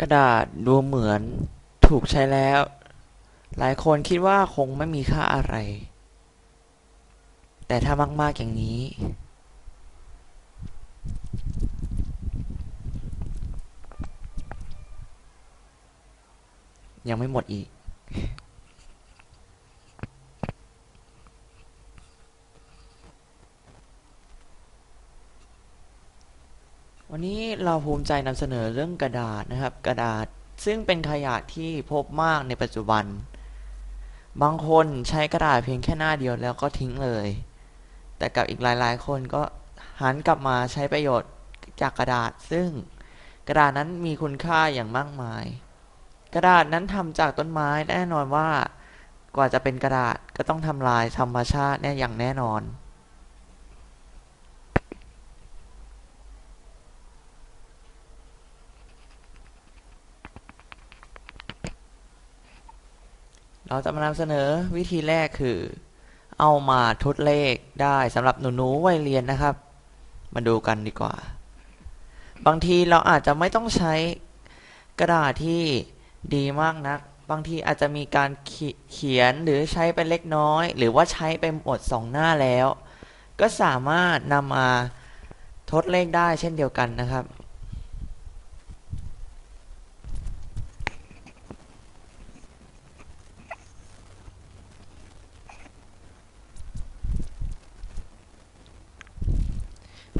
กระดาษดูเหมือนถูกใช้แล้ว หลายคนคิดว่าคงไม่มีค่าอะไร แต่ถ้ามากๆอย่างนี้ ยังไม่หมดอีก วันนี้เราภูมิใจนำเสนอเรื่องกระดาษนะครับ กระดาษซึ่งเป็นขยะที่พบมากในปัจจุบัน บางคนใช้กระดาษเพียงแค่หน้าเดียวแล้วก็ทิ้งเลย แต่กับอีกหลายๆ คนก็หันกลับมาใช้ประโยชน์จากกระดาษ ซึ่งกระดาษนั้นมีคุณค่าอย่างมากมาย กระดาษนั้นทำจากต้นไม้แน่นอนว่ากว่าจะเป็นกระดาษก็ต้องทำลายธรรมชาติแน่อย่างแน่นอน เราจะมานำเสนอวิธีแรกคือ เอามาทดเลขได้สำหรับหนูๆวัยเรียนนะครับ มาดูกันดีกว่า บางทีเราอาจจะไม่ต้องใช้กระดาษที่ดีมากนัก บางทีอาจจะมีการเขีเขียนหรือใช้ไปเล็กน้อย หรือว่าใช้ไปหมดสองหน้าแล้ว ก็สามารถนำมาทดเลขได้เช่นเดียวกันนะครับ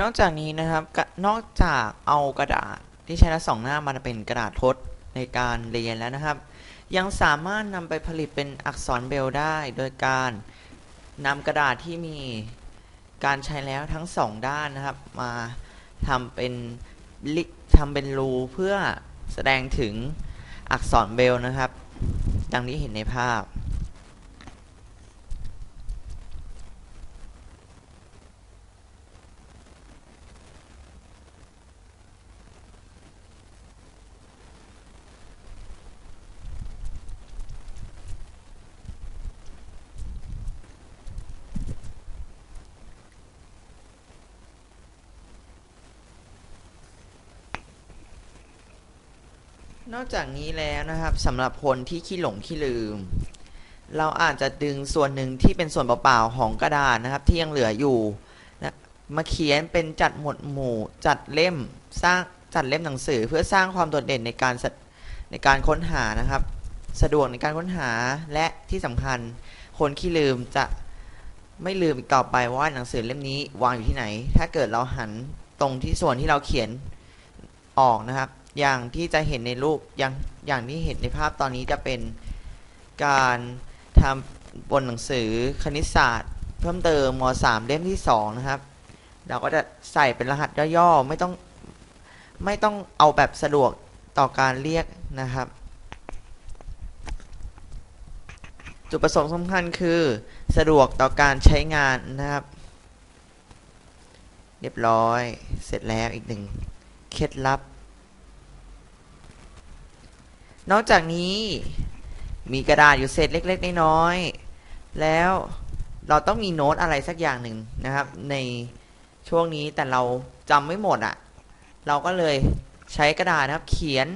นอกจากนี้นะครับนอกจากเอากระดาษที่ใช้ละสองหน้ามาเป็นกระดาษทดในการเรียนแล้วนะครับ ยังสามารถนำไปผลิตเป็นอักษรเบรลได้ โดยการนำกระดาษที่มีการใช้แล้วทั้งสองด้านนะครับ มาทำเป็นลิทำเป็นรูเพื่อแสดงถึงอักษรเบรลนะครับ ดังที่เห็นในภาพ นอกจากนี้แล้วนะครับสำหรับคนที่ขี้หลงขี้ลืม เราอาจจะดึงส่วนหนึ่งที่เป็นส่วนเปล่าๆของกระดาษนะครับ ที่ยังเหลืออยู่นะมาเขียนเป็นจัดหมวดหมู่ จัดเล่มสร้างจัดเล่มหนังสือ เพื่อสร้างความโดดเด่นในการในการค้นหานะครับ สะดวกในการค้นหาและที่สำคัญ คนขี้ลืมจะไม่ลืมอีกต่อไปว่าหนังสือเล่มนี้วางอยู่ที่ไหน ถ้าเกิดเราหันตรงที่ส่วนที่เราเขียนออกนะครับ อย่างที่จะเห็นในรูปอย่างอย่างที่เห็นในภาพตอนนี้จะเป็นการทำบนหนังสือคณิตศาสตร์ เพิ่มเติมม .3 เล่มที่ 2 นะครับ เราก็จะใส่เป็นรหัสย่อๆไม่ต้องไม่ต้องเอาแบบสะดวกต่อการเรียกนะครับ จุดประสงค์สำคัญคือสะดวกต่อการใช้งานนะครับ เรียบร้อยเสร็จแล้วอีกหนึ่งเคล็ดลับ นอกจากนี้มีกระดาษอยู่เศษเล็ก ๆ น้อยๆแล้วเราต้องมีโน้ตอะไรสักอย่างหนึ่งนะครับ ในช่วงนี้แต่เราจำไม่หมดอะ่ะ เราก็เลยใช้กระดาษนะครับ เขียน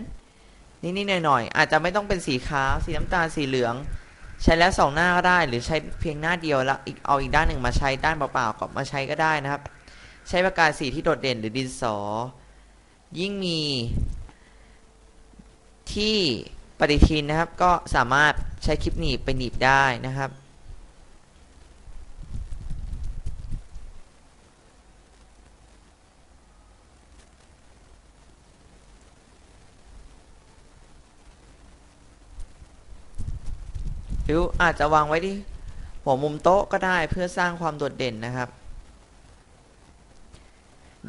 นิดๆหน่อยๆอาจจะไม่ต้องเป็นสีขาวสีน้ำตาลสีเหลือง ใช้แล้วสองหน้าก็ได้ หรือใช้เพียงหน้าเดียวแล้วอีกเอาอีกด้านหนึ่งมาใช้ด้านเปล่าๆก็มาใช้ก็ได้นะครับ ใช้ปากกาสีที่โดดเด่นหรือดินสอ ยิ่งมี ที่ปฏิทินนะครับ ก็สามารถใช้คลิปหนีบไปหนีบได้นะครับ หรืออาจจะวางไว้ที่หัวมุมโต๊ะก็ได้เพื่อสร้างความโดดเด่นนะครับ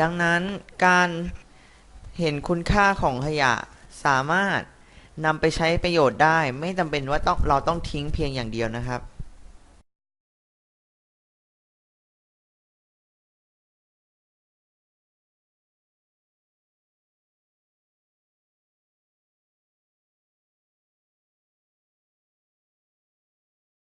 ดังนั้นการเห็นคุณค่าของขยะสามารถ นำไปใช้ประโยชน์ได้ ไม่จำเป็นว่าต้องเราต้องทิ้งเพียงอย่างเดียวนะครับ